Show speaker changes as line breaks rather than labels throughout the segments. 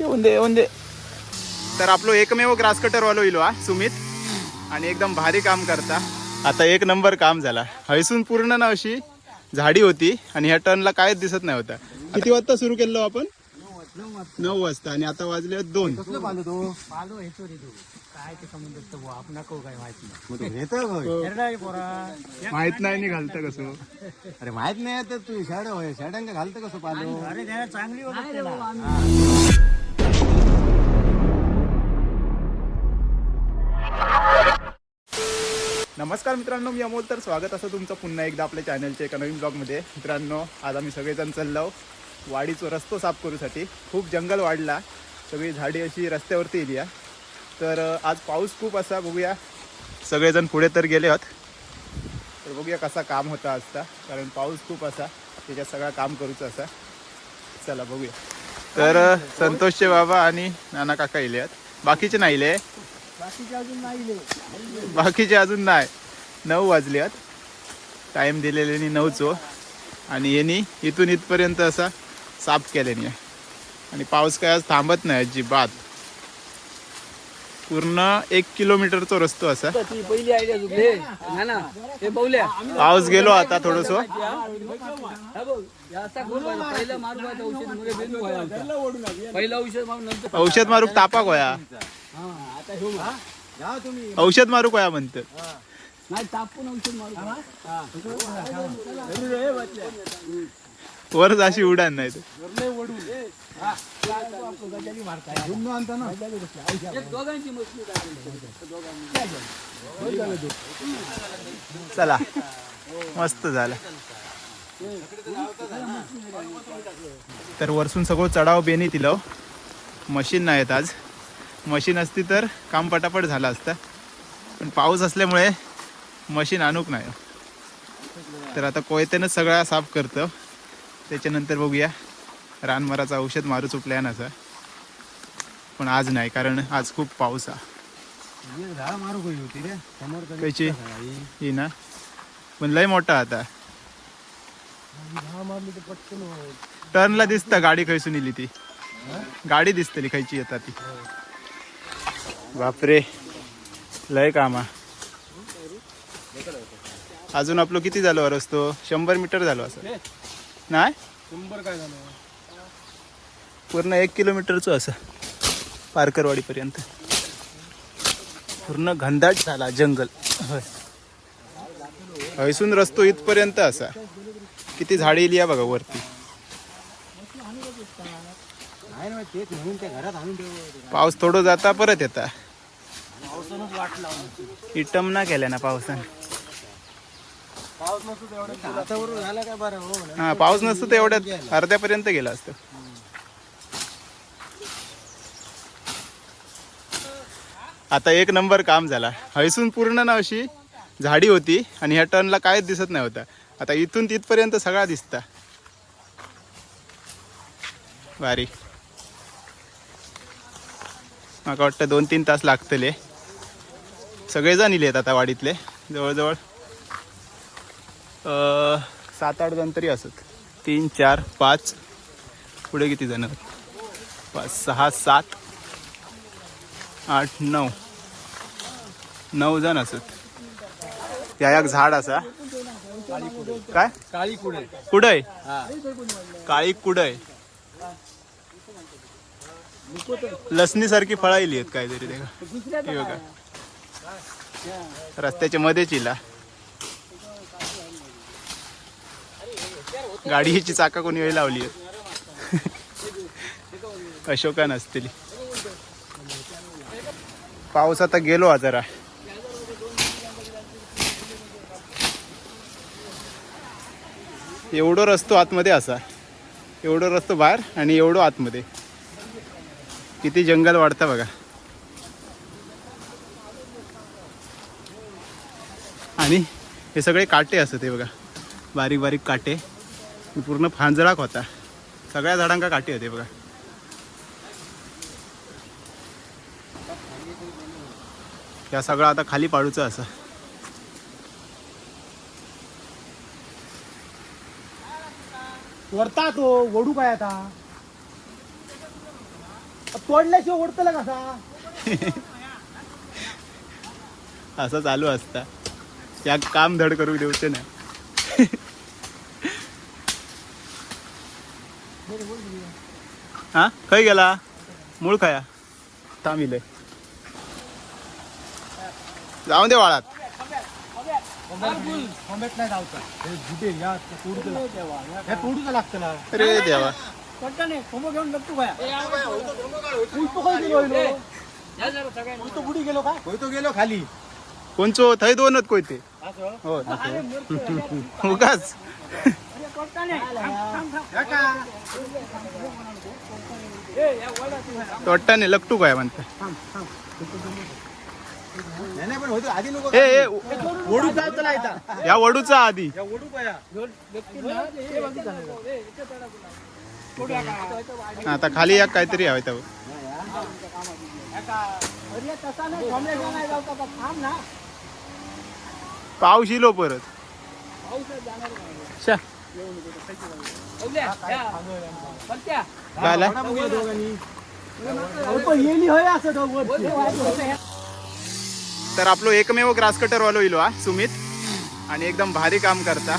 येऊन दे येऊन दे तर आपलो एकमेव ग्रास कटर वालो इलो हा सुमित. आणि एकदम भारी काम करता. आता एक नंबर काम झाला. हैसून पूर्ण ना अशी झाडी होती आणि ह्या टर्नला कायच दिसत नाही होता. किती वाजता सुरू केलो आपण? नऊ वाजता आणि आता वाजले दोन.
पालो येतो रे तू. काय ते संबंध तो आपण नको काय माहीत नाही.
हो.
येणार पोरा.
माहीत नाही घालतं कसं.
अरे माहीत नाही तर तू. शाड शाडांका घालतं कसं पालो?
चांगली
नमस्कार मित्रांनो मी अमोल. तर स्वागत असं तुमचं पुन्हा एकदा आपल्या चॅनलच्या एका नवीन ब्लॉगमध्ये मित्रांनो आज आम्ही सगळेजण चाललो वाडीचो रस्तो साफ करूसाठी. खूप जंगल वाढला. सगळी झाडी अशी रस्त्यावरती येली आहे. तर आज पाऊस खूप असा बघूया. सगळेजण पुढे तर गेले आहोत तर बघूया कसा काम होता असता कारण पाऊस खूप असा. त्याच्यात सगळं काम करूचं असा. चला बघूया. तर संतोषचे बाबा आणि नाना काका येले आहेत. बाकीचे नाही इले
बाकीचे अजून नाही इले.
बाकीचे अजून नाही. नऊ वाजले आहेत टाईम दिलेले नऊचो हो. आणि यांनी इथून इथपर्यंत असा साफ केल्याने आणि पाऊस काय आज थांबत नाही अजिबात. पूर्ण एक किलोमीटरचा रस्तो असा. पाऊस गेलो आता थोडस.
मारू औषध औषध
मारूक तापाक होया औषध मारूक होया म्हणतात
नाही तापून औषध मारू
वर अशी उडान नाही चला मस्त झालं. तर वरसून सगळं चढाव बेनी तिला हो. मशीन नाहीत आज. मशीन असती तर काम पटापट झालं असतं. पण पाऊस असल्यामुळे मशीन आणूक नाही. तर आता कोयत्यानंच सगळा साफ करतं. त्याच्यानंतर बघूया. रानमराचं औषध मारूच प्लॅन ना पण आज नाही कारण आज खूप पाऊस आहे. ही ना. पण लय मोठा आता. टर्नला दिसता गाडी खैसून इली ती. गाडी दिसतली खयची येता ती. बापरे. लय कामा अजून आपलं किती झालो रस्तो शंभर मीटर झालो असं. नाही?
शंभर काय झालं?
पूर्ण एक किलोमीटरचं असं. पारकरवाडीपर्यंत. पूर्ण घनदाट झाला जंगल. होय. हैसून रस्तो इथपर्यंत असा. किती झाडी इली आहे बघा वरती. पाऊस थोडं जाता परत येता. इटम ना केल्या ना पावसानं.
पाऊस नसतो तेवढं हातावर झाला काय बरं हो
हा पाऊस नसतो तर एवढ्यात अर्ध्यापर्यंत गेला असतं. आता एक नंबर काम झाला. हैसून पूर्ण ना अशी झाडी होती आणि ह्या टर्नला कायच दिसत नाही होता आता इथून तिथपर्यंत सगळा दिसता. भारी. माका वाटतं दोन तीन तास लागतले. सगळेजण इलेत आता वाडीतले जवळजवळ. सात आठ जण तरी असत. तीन चार पाच. पुढे किती जण पाच सहा सात आठ नऊ. नऊ जण असत. त्या एक झाड असा. काय?
काळी कुडे.
कुडय. काळी कुडय. लसणी सारखी फळा इली आहेत काहीतरी ते. का बघा. रस्त्याच्या मध्येच इला गाडीची चाका कोणी वेळ लावली अशोका नसतील पाऊस आता गेलो हा जरा. एवढं रस्तो आतमध्ये असा. एवढं रस्तो बाहेर आणि एवढं आतमध्ये. किती जंगल वाढतं बघा. आणि हे सगळे काटे असत ते बघा. बारीक बारीक काटे. पूर्ण फांजळाक होता. सगळ्या झाडांका काटे होते बघा. या सगळं आता खाली पाडूचं असं.
वरता तो वडू काय आता?
तोडल्याशिवाय ओढतला कसा?
असं चालू असता. त्या काम धड करू देऊचे ना हा? खय गेला? मूळ खाया? थांबिले जाऊन दे वाळात अरे देवा.
गेलो खाली
कोणचो? थंय दोनच कोयते. हो उगाच.
या
लकटूक लकटू काय म्हणता या वडूचा आधी आता खाली या काहीतरी हवं तेव्हा पाऊस येलो परत तर आपलो एकमेव ग्रास कटर वालो इलो हा सुमित. आणि एकदम भारी काम करता.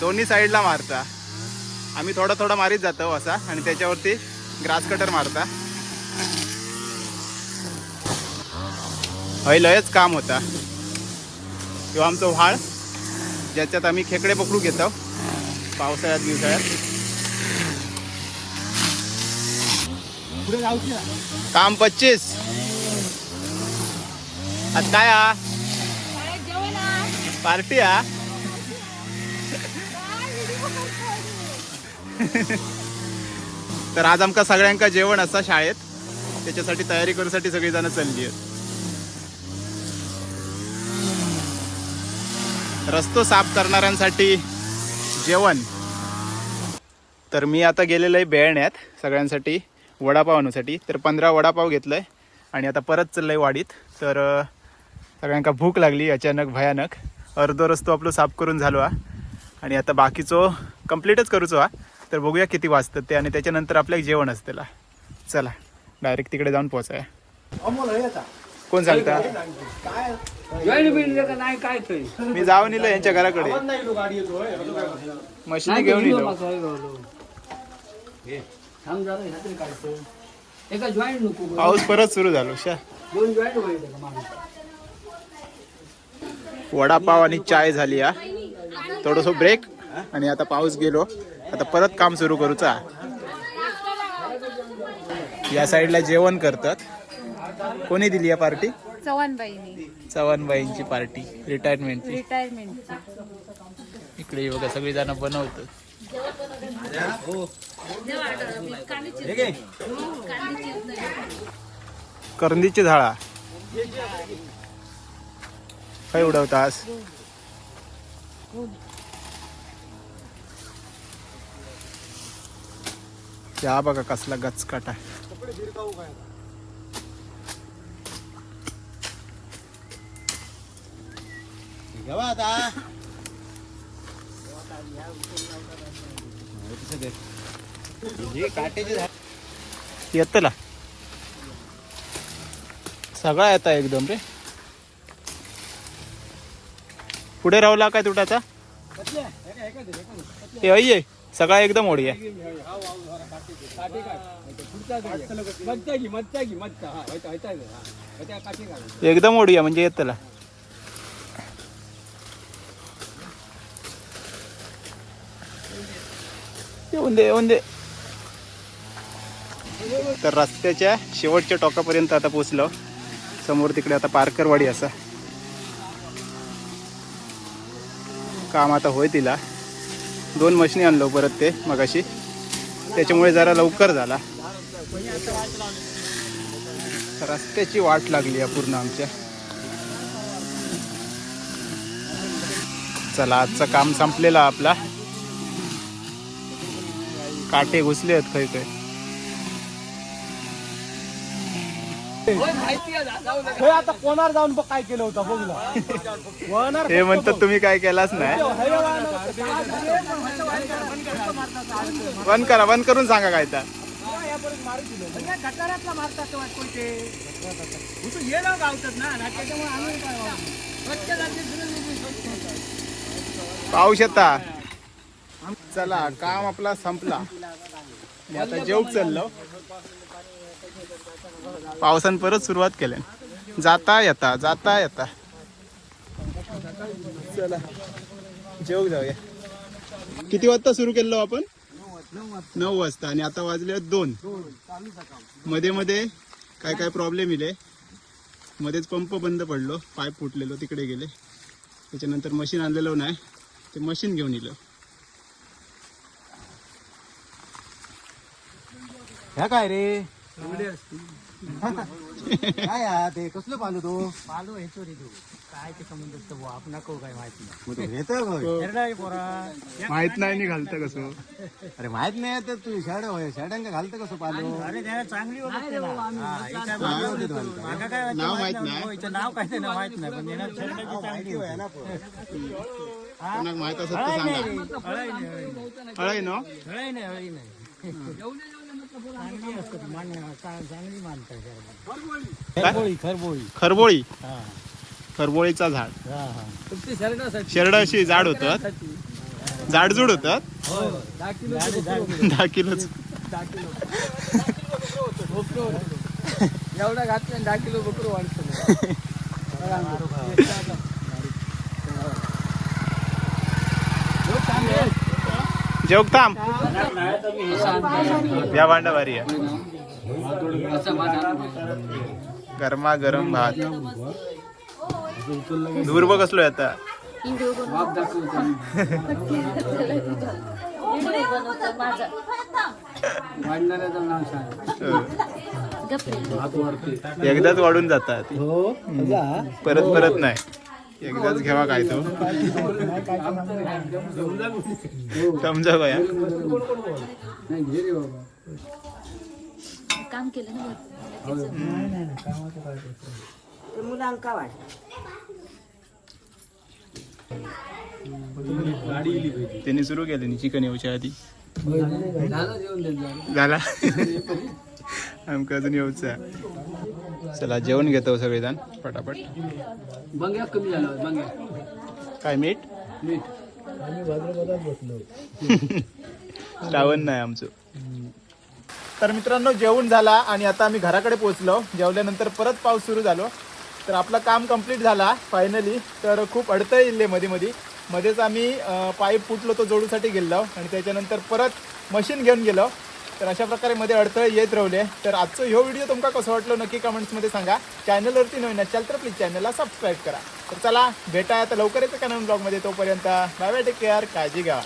दोन्ही साईडला मारता. आम्ही थोडा थोडा मारीत जातो असा आणि त्याच्यावरती ग्रास कटर मारता. हय लयच काम होता. किंवा आमचं व्हाळ ज्याच्यात आम्ही खेकडे पकडू घेतो. पावसाळ्यात दिवसाळ्यात काम पच्चीस. आज काय हा? पार्टी हा? तर आज आमका सगळ्यांका जेवण असा शाळेत. त्याच्यासाठी तयारी करूसाठी सगळी जण चालली आहेत. रस्तो साफ करणाऱ्यांसाठी जेवण. तर मी आता गेलेलो आहे बेळण्यात सगळ्यांसाठी वडापाव आणण्यासाठी तर पंधरा वडापाव घेतलंय आणि आता परत चाललंय वाडीत. तर सगळ्यांका भूक लागली अचानक भयानक. अर्धो रस्तो आपलं साफ करून झालो हा. आणि आता बाकीचो कम्प्लीटच करूचो हा. तर बघूया किती वाजतात ते आणि त्याच्यानंतर आपल्याला जेवण असतेला चला डायरेक्ट तिकडे जाऊन पोचाय कोण सांगता?
काय?
जॉईन बिल का नाही काय थंय
मी जाऊन इलो यांच्या घराकडे? मशिनी घेऊन इलो
थांब जरा ह्यातरी काढतो एका जॉईंट नको गं.
पाऊस परत सुरू झालो शा
दोन होईल.
वडापाव आणि चाय झाली हा. थोडंसं ब्रेक आणि आता पाऊस गेलो. आता परत काम सुरू करूचा या साईडला जेवण करतात. कोणी दिली या पार्टी
चव्हाणबाईनी.
चव्हाणबाईंची पार्टी रिटायरमेंटची
रिटायरमेंट
इकडे बघा सगळी जण बनवतात.
घे.
करंदीची झाळा. काय उडवतास या बघा कसला गचकाट आहे.
आता हे
येतला सगळा येता एकदम रे पुढे रावला काय तुटाचा हे अय आहे. सगळा एकदम ओढी आहे.
हा, हा.
एकदम ओढी आहे म्हणजे येतला येऊन दे येऊन दे तर रस्त्याच्या शेवटच्या टोकापर्यंत आता पोचलो समोर तिकडे आता पारकरवाडी असा. काम आता होय तिला. दोन मशिनी आणलो परत ते मगाशी. त्याच्यामुळे जरा लवकर झाला. रस्त्याची वाट लागली आहे पूर्ण आमच्या. चला आजचं काम संपलेला आपला. काटे घुसले आहेत
दे.
होय, आता कोणावर जाऊन बघ काय केलं होतं बघला
हे म्हणतात तुम्ही काय केलाच नाही. बंद करा बंद करून सांगा काय तर
सगळ्या गटारातला मारतात वाटतो ते उतू ये ना गावतात ना ना त्याच्यामुळे आम्ही काय वागू? स्वच्छ राज्य
पाऊस येता चला काम आपला संपला. मी आता जेव चाललो. पावसान परत सुरुवात केल्या जाता येता जाता येता. चला जेव जाऊया. किती वाजता सुरू केलो आपण? नऊ वाजता आणि आता वाजले दोन. मध्ये मध्ये काय काय प्रॉब्लेम इले? मध्येच पंप बंद पडलो पाईप फुटलेलो तिकडे गेले. त्याच्यानंतर मशीन आणलेलं नाही. ते मशीन घेऊन येलं
ह्या काय रे? काय हा ते? कसलं पाहिलं तो?
पालो येतो रे तू काय ते संबंध असतं बुवा आपण नको काय माहिती नाही.
मग तो होय.
पोरा.
माहीत नाही नि घालतं कसं.
अरे माहीत नाही तर तू शाड होय. शाड्यांका घालतं कसं पाहिलं
अरे त्याला चांगली होत असते हा, हिच्या
होते.
मागं काय वाटतं
नाव
माहीत
माहीत
नाही. हो, हिचं नाव काय ते माहीत नाही पण चांगली
माहिती
होती.
होय ना पण.
कोणाक माहीत असेल तर
हळई नाही
सांगा
रे, हळई नाही, हळई नाही.
हळय ना?
हळई नाही हळई नाही. चांगली असतात मान चा- चांगली मानतात खरबोळी. खरबोळी.
खरबोळी?
हा.
खरबोळीचा झाड.
हा हा.
फक्त शर्टासाठी
शेरड अशी झाड होतात जाडजूड होतात
दहा किलो
झाडे- झाडे.
दहा किलोच
दहा किलो. एवढा घातला आणि दहा किलो बकरू वाढतो
थांब. या भांडा भारी आहे. गरमा गरम भात. दूर बघ कसलो आता. एकदाच वाढून जातात. परत परत नाही. एकदाच घ्यावा काय तो. समजा काय
नाही घे रे बाबा
काम केलं ना
त्यांनी सुरू केलं चिकन येऊच्या आधी.
झाला.
आमका अजून येऊचा चला जेवण घेतो सगळेजण पटापट.
बंग्या कमी झाला बंग्या.
काय मीठ?
मीठ.
श्रावण नाही आमचं. तर मित्रांनो जेवण झाला आणि आता आम्ही घराकडे पोहोचलो. जेवल्यानंतर परत पाऊस सुरू झालो. तर आपलं काम कंप्लीट झाला फायनली तर खूप अडथळे येईल मध्ये मध्ये मध्येच आम्ही पाईप फुटलो तो जोडूसाठी गेलो आणि त्याच्यानंतर परत मशीन घेऊन गेलो. तर अशा प्रकारे मध्ये अडथळे येत राहिले. तर आजचं ह्यो व्हिडिओ तुमका कसं वाटलं नक्की कमेंट्समध्ये सांगा. चॅनलवरती नवीन असाल तर प्लीज चॅनलला सबस्क्राईब करा. तर चला भेटा आता लवकर लवकरच का नवीन ब्लॉगमध्ये तोपर्यंत बाय बाय टेक केअर काळजी घ्या.